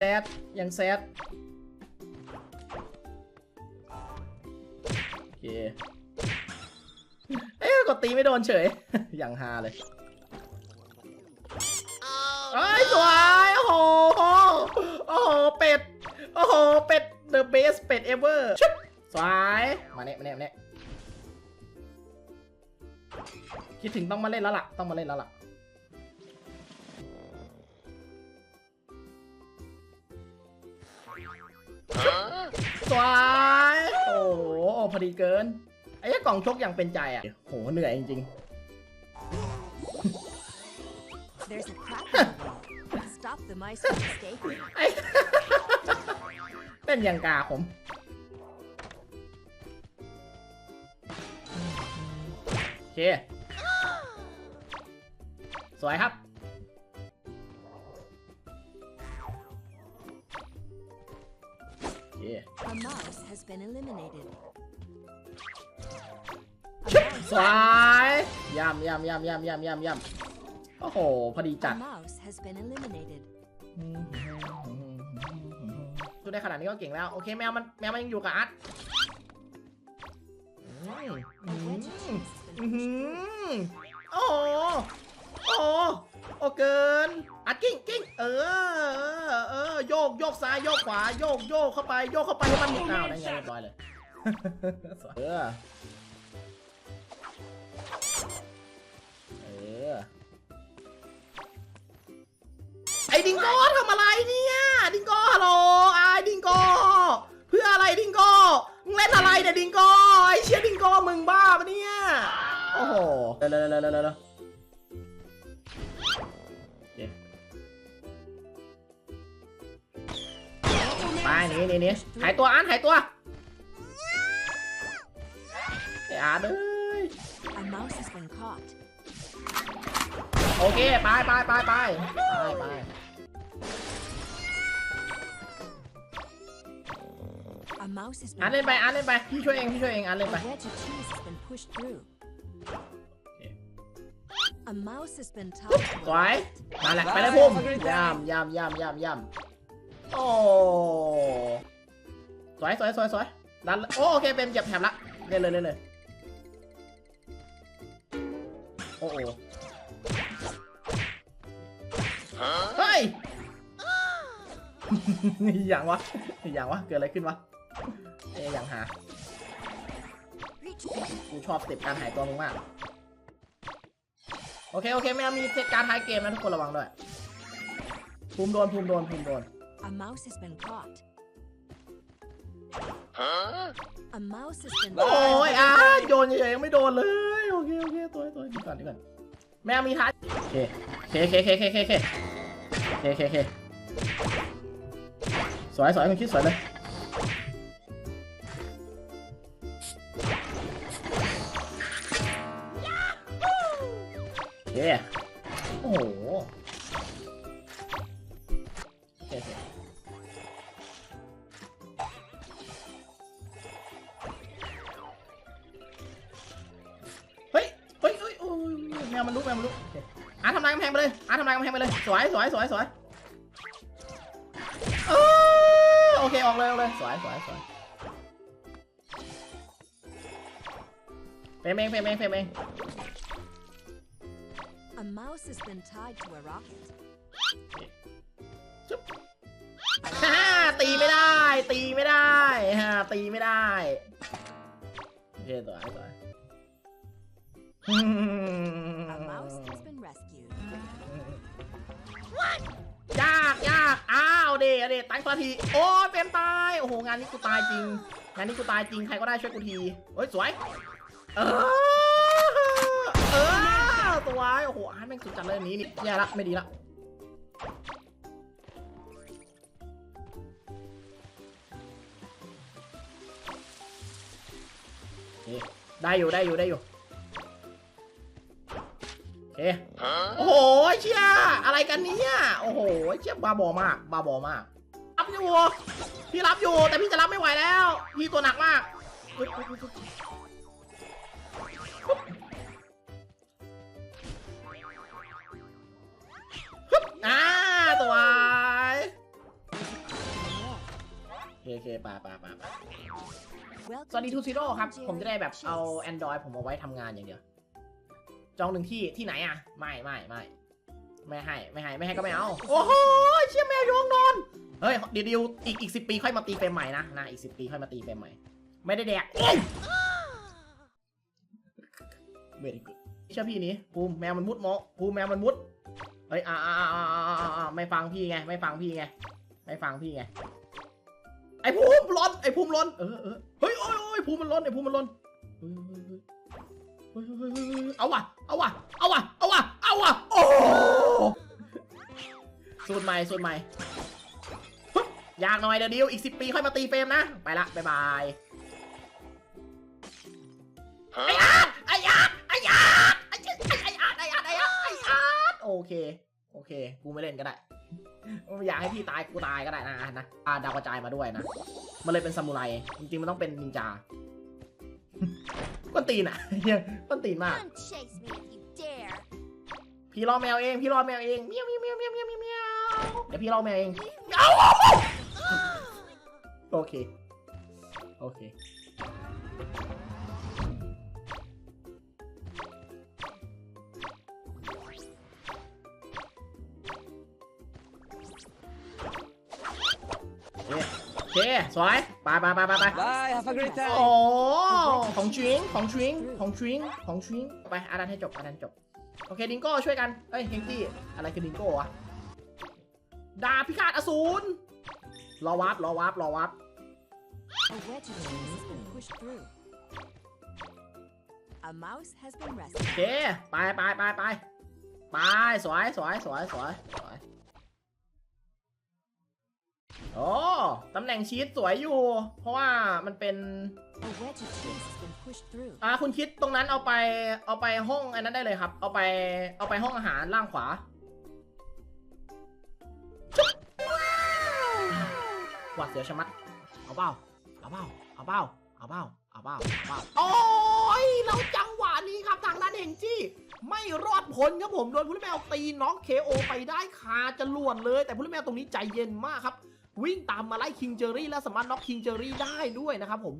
แซดยังแซดโอเคเอ้ยกดตีไม่โดนเฉย อย่างฮาเลยเอ้สวยโอ้โห โอ้โห เป็ด โอ้โห เป็ด the best เป็ด ever ชุบสวยมาเนี่ยมาเนี่ยมาเนี่ยคิดถึงต้องมาเล่นแล้วล่ะ ต้องมาเล่นแล้วล่ะ สวยโอ้โหพอดีเกิน ไอ้เหี้ยกล่องชกอย่างเป็นใจอะโหเหนื่อยจริง There's a crack in the wall. Stop the mice from escaping. ๆไอ้เล่นอย่างกาผมโอเคสวยครับ ส mouse, วยยำยำยำยำยำยำยำโอ้โห พอดีจั a ด mouse has been eliminated. สู้ได้ขนาดนี้ก็เก่งแล้ว โอเคแมวมันแมวมันยังอยู่กับอาร์ตอืม A อืม wedgie cheese has อื้อ been หื pushed through. อโอ้โหโอ้ โหโอ้เกินอาร์ตกิ้งกิ้งเออเออ เออ โยกโยกซ้ายโยกขวาโยกโยกเข้าไปโยกเข้าไปให้มันหนีอ้าวได้ไงเรียบร้อยเลย เออ เออ ไอ้ดิงโก้ทำอะไรเนี่ย ดิงโก้ฮัลโหลไอ้ดิงโก้เพื่ออะไรดิงโก้มึงเล่นอะไรเนี่ยดิงโก้ไอ้เชี่ยดิงโก้มึงบ้าปะเนี่ย โอ้โหเร็วเร็ว ไปหนี่นี่นี่หายตัวอันหายตัวไอ้อาร์ตเอ้ย A mouse has been caught. โอเคไปไปไปไปไปไป A mouse has อ่าน been เล่นไป caught. อ่านเล่นไปพี่ช่วยเองพี่ช่วยเองอ่านเล่น A ไป A mouse has been tied to ส a วย racket. นั่นแหละไปเลยพุ่มย่ำย่ำย่ำย่ำย่ำโอ้สวยสวยสวยสวยดันเลยโอ้โอเคเป็นเหยียบแถบละเล่นเลยเล่นเลยโอ้โหเฮ้ยอย่างวะอย่างวะเกิดอะไรขึ้นวะเอ๊ะอย่างหากูชอบสเต็ปการหายตัวมึงมาก โอเค โอเคไม่เอามีเซตการท้ายเกมนะทุกคนระวังด้วย ภูมิโดนภูมิโดนภูมิโดน A mouse has been caught. A mouse has been โอ้ยอะโยนเฉยๆยังไม่โดนเลย โอเค โอเค ตัวตัวดีก่อนดีก่อนแมวมีท้ายโอเคโอเคโอเคโอเคโอเคโอเคโอเคโอเคโอเคสวยสวยคุณคิดสวยเลย วมันลุกแมวมันลุกโอเคอาร์ตทำลายกำแพงไปเลยอาร์ตทำลายกำแพงไปเลย สวยสวยสวยสวยเออโอเค ออกเลยออกเลย สวยสวยสวยเฟรมเองเฟรมเองเฟรมเอง A mouse has been tied to a rocket. ฮ่าตีไม่ได้ ตีไม่ได้ฮ่าตีไม่ได้โอเคตัวไอ้ตัว A mouse has been rescued. ยากยากอ้าวเดเดตั้งตัวที โอ้ยเป็นตาย โอ้โห งานนี้กูตายจริง งานนี้กูตายจริง ใครก็ได้ช่วยกูทีเฮ้ย สวย เออ เออตัวไอโอ้โหอาร์ตแม่งสุดจัดเลยอันนี้นี่แย่ละ ไม่ดีละ ได้อยู่ ได้อยู่ ได้อยู่ เคโอ้โหเชี่ยอะไรกันเนี่ยโอ้โหเชี่ยบาบอมากบาบอมากรับอยู่พี่รับอยู่ แต่พี่จะรับไม่ไหวแล้ว พี่ตัวหนักมากฮึบอ่าตัวไอ้โอเคไปไปไปไป Welcome สวัสดีทูซิโร่ครับ ผมจะได้แบบเอา Android ผมเอาไว้ทำงานอย่างเดียว จองหนึ่งที่ที่ไหนอะ ไม่ไม่ไม่ไม่ให้ไม่ให้ไม่ให้ก็ไม่เอา โอ้โหเชี่ยแมวโยงนอนเฮ้ยเดี๋ยวเดี๋ยวอีกอีกสิปีค่อยมาตีเฟรมใหม่นะนะอีกสิปีค่อยมาตีเฟรมใหม่ ไม่ได้แดกโอ้ยเบรกเชื่อพี่นี้ภูมิแมวมันมุดโมภูมิแมวมันมุดเฮ้ยอ่าอ่าอ่าอ่าอ่าอ่าไม่ฟังพี่ไง ไม่ฟังพี่ไง ไม่ฟังพี่ไง ไอ้ภูมิล้นไอ้ภูมิล้นเออเออเฮ้ยโอ้ยโอ้ยภูมิมันล้นไอ้ภูมิมันล้น เอาว่ะ เอาว่ะ เอาว่ะ เอาว่ะ เอาว่ะ โอ้สูตรใหม่สูตรใหม่ฮึบยากหน่อยเดี๋ยวดิวอีกสิปีค่อยมาตีเฟรมนะ ไปละ บ๊ายบาย ไอ้อาร์ตไอ้อาร์ตไอ้อาร์ตไอ้เจ้าไอ้อาร์ตไอ้อาร์ตไอ้อาร์ตไอ้อาร์ตโอเค โอเค กูไม่เล่นก็ได้ อยากให้พี่ตายกูตายก็ได้นะนะอาดาวกระจายมาด้วยนะ มันเลยเป็นซามูไร จริงๆมันต้องเป็นนินจา ก้นตีนอะเฮียก้นตีนมาก Come chase me if you dare. พี่รอแมวเอง พี่รอแมวเองเมียวเมียวเมียวเมียวเมียวเมียวเมียวเดี๋ยวพี่รอแมวเองเอาเอาเอาโอเค โอเค โอเคสวยไปไปไปไปไป Bye, have a great โอ้ time. ของชิงของชิงของชิงของชิงไปอาดันให้จบอาดันจบ โอเคดิงโก้ช่วยกัน เอ้ยเฮงกี้อะไรคือดิงโก้วะดาบพิฆาตอสูรรอวับรอวับรอวับ A wedge of cheese has been pushed through. A mouse has been โอ rescued. เคไปไปไปไปไปสวยสวยสวยสวยสวยโอ้ตำแหน่งชีสสวยอยู่ เพราะว่ามันเป็น A wedge of cheese has been pushed through. อ่าคุณคิดตรงนั้นเอาไปเอาไปห้องอันนั้นได้เลยครับ เอาไปเอาไปห้องอาหารล่างขวาชุบหวัดเสียวชะมัด เอาเปล่าเอาเปล่าเอาเปล่าเอาเปล่าเอาเปล่าเอาเปล่าโอ้ยแล้วจังหวะนี้ครับทางด้านเองจี้ ไม่รอดพ้นครับผมโดนผู้เล่นแมวตีน้องเคโอไปได้คาจรวดเลย แต่ผู้เล่นแมวตรงนี้ใจเย็นมากครับ วิ่งตามมาไล่คิงเจอรี่และสามารถน็อกคิงเจอรี่ได้ด้วยนะครับผม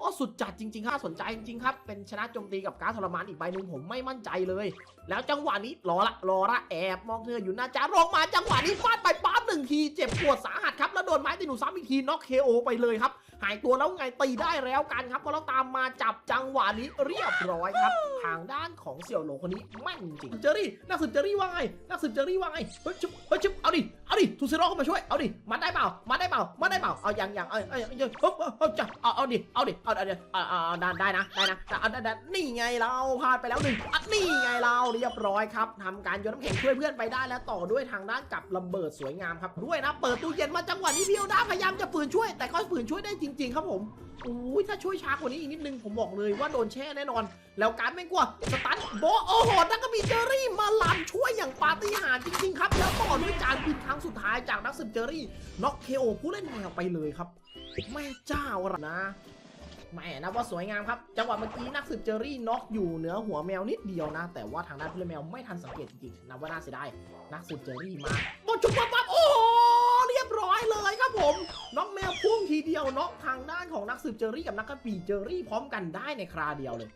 โอ้สุดจัดจริงๆครับสนใจจริงๆครับ เป็นชนะโจมตีกับการทรมานอีกใบหนึ่งผมไม่มั่นใจเลย แล้วจังหวะนี้รอละรอละแอบมองเธออยู่หน้าจาลงมาจังหวะนี้ฟาดไปปั๊บหนึ่งทีเจ็บปวดสาหัสครับแล้วโดนไม้ตีหนูซ้ำอีกทีน็อกเคโอไปเลยครับ หายตัวแล้วไงตีได้แล้วกันครับ ก็แล้วตามมาจับจังหวะนี้เรียบร้อยครับ ทางด้านของเสี่ยวหลงคนนี้แม่นจริงเจอรี่นักสืบเจอรี่ว่าไงนักสืบเจอรี่ว่าไงเฮ้ยชุบเฮ้ยชุบเอาดิเอาดิทูเซโร่เข้ามาช่วยเอาดิมาได้เปล่ามาได้เปล่ามาได้เปล่าเอาอย่างอย่างเอาเอาเอาเอาเอาเอาจะเอาเอาดิเอาดิเอาเอาเอาเอาเอาได้ได้นะได้นะเอาได้ได้นี่ไงเราพลาดไปแล้วหนึ่งอะนี่ไงเราเรียบร้อยครับทำการโยนน้ำแข็งช่วยเพื่อนไปได้แล้วต่อด้วยทางด้านกับระเบิดสวยงามครับด้วยนะเปิดตู้เย็นมาจังหวะนี้พี่โอด้าพยายามจะฝืนช่วย แต่ก็ฝืนช่วยได้จริงๆ ครับผมอุ้ยถ้าช่วยช้ากว่านี้อีกนิดนึงผมบอกเลยว่าโดนแช่แน่นอน แล้วการไม่กลัวสตันโบโอ้โหนัก็มีเจอรี่มาลันช่วยอย่างปาฏิหาริย์จริง ๆ ครับ แล้วต่อด้วยจานบินครั้งสุดท้ายจากนักสืบเจอรี่น็อกเคโอผู้เล่นแมวไปเลยครับแม่เจ้าอะนะแม่นะว่าสวยงามครับ จังหวะเมื่อกี้นักสืบเจอรี่น็อกอยู่เหนือหัวแมวนิดเดียวนะ แต่ว่าทางด้านผู้เล่นแมวไม่ทันสังเกตจริงๆนะว่าน่าเสียดายนักสืบเจอรี่มาบอลชุบปั๊บปั๊บโอ้ายเลยครับผมน้องแมวพุ่งทีเดียวน็อกทางด้านของนักสืบเจอรี่กับนักกระปีเจอรี่พร้อมกันได้ในคราเดียวเลย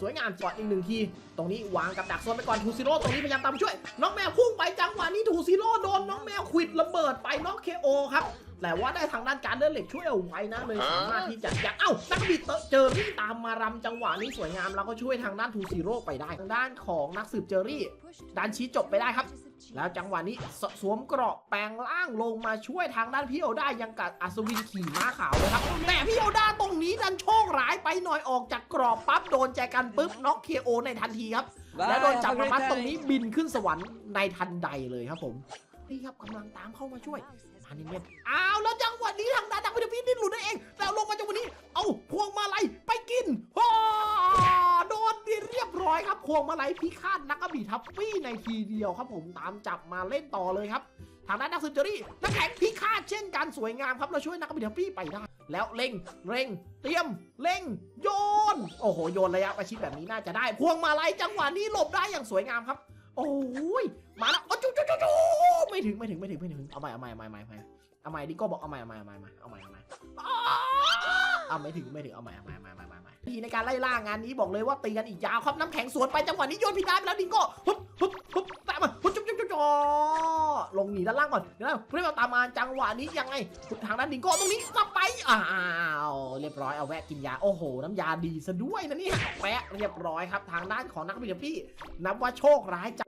สวยงามจอดอีกหนึ่งที ตรงนี้วางกับดักโซนไปก่อนทูซิโร่ตรงนี้พยายามตามช่วย น้องแมวพุ่งไปจังหวะนี้ทูซิโร่โดนน้องแมวควิดระเบิดไปน็อกเคโอครับ แต่ว่าได้ทางด้านการเดินเหล็กช่วยเอาไว้นะเลยสามารถที่จะอยากเอ้านักบิดเจอรี่ตามมารำจังหวะนี้สวยงามแล้วก็ช่วยทางด้านทูซิโร่ไปได้ทางด้านของนักสืบเจอรี่ Pushed ดันชี้จบไปได้ครับ wedges of cheese. แล้วจังหวะนี้สสวมเกราะแปลงร่างลงมาช่วยทางด้านพี่โอด้ายังกัดอัศวินขี่ม้าขาวเลยครับแต่พี่โอด้าตรงนี้ดันโชคร้ายไปหน่อยออกจากกรอบปั๊บโดนแจกันปุ๊บน็อกเคโอในทันทีครับ Bye, และโดน have จับ a มา great พัดตรงนี้ time. บินขึ้นสวรรค์ในทันใดเลยครับผมนี่ครับกำลังตามเข้ามาช่วย พันนี้เนี่ยอ้าวแล้วจังหวะนี้ทางด้านดักวิทยาพิษนี่หลุดได้เองแต่ลงมาจังหวะนี้ เอาพวงมาลัยไปกินฮ่าโดนไปเรียบร้อยครับพวงมาลัยพิฆาตนักกระบี่ทัฟฟี่ในทีเดียวครับผมตามจับมาเล่นต่อเลยครับ ทางด้านนักสืบเจอรี่นักแข่งพิฆาตเช่นกันสวยงามครับเราช่วยนักกระบี่ทัฟฟี่ไปได้แล้วเล็งเร่ง เตรียมเล็งโยน โอ้โหโยนระยะประชิดแบบนี้น่าจะได้ พวงมาลัยจังหวะนี้หลบได้อย่างสวยงามครับ โอ้ยมาแล้ว ไม่ถึงไม่ถึงไม่ถึงไม่ถึงเอาใหม่เอาใหม่เอาใหม่เอาใหม่เอาใหม่เอาใหม่ดิโก้บอกเอาใหม่เอาใหม่เอาใหม่เอาใหม่เอาใหม่เอาไม่ถึงไม่ถึงเอาใหม่เอาใหม่เอาใหม่เอาใหม่ใหม่ทีในการไล่ล่างานนี้บอกเลยว่าตีกันอีกยาวครับน้ำแข็งสวนไปจังหวะนี้โยนพิดาไปแล้วดิโก้ฮึบฮึบฮึบตามมาฮึบจุ๊บจุ๊บจุ๊บจ่อลงหนีด้านล่างก่อนเดี๋ยวเพื่อนตามมาจังหวะนี้ยังไงทางด้านดิงโก้ตรงนี้สับไปอ้าวเรียบร้อยเอาแวะกินยาโอ้โห น้ำยาดีซะด้วยนะเนี่ยแวะเรียบร้อยครับทางด้านของนักบินพี่นับว่าโชคร้ายจั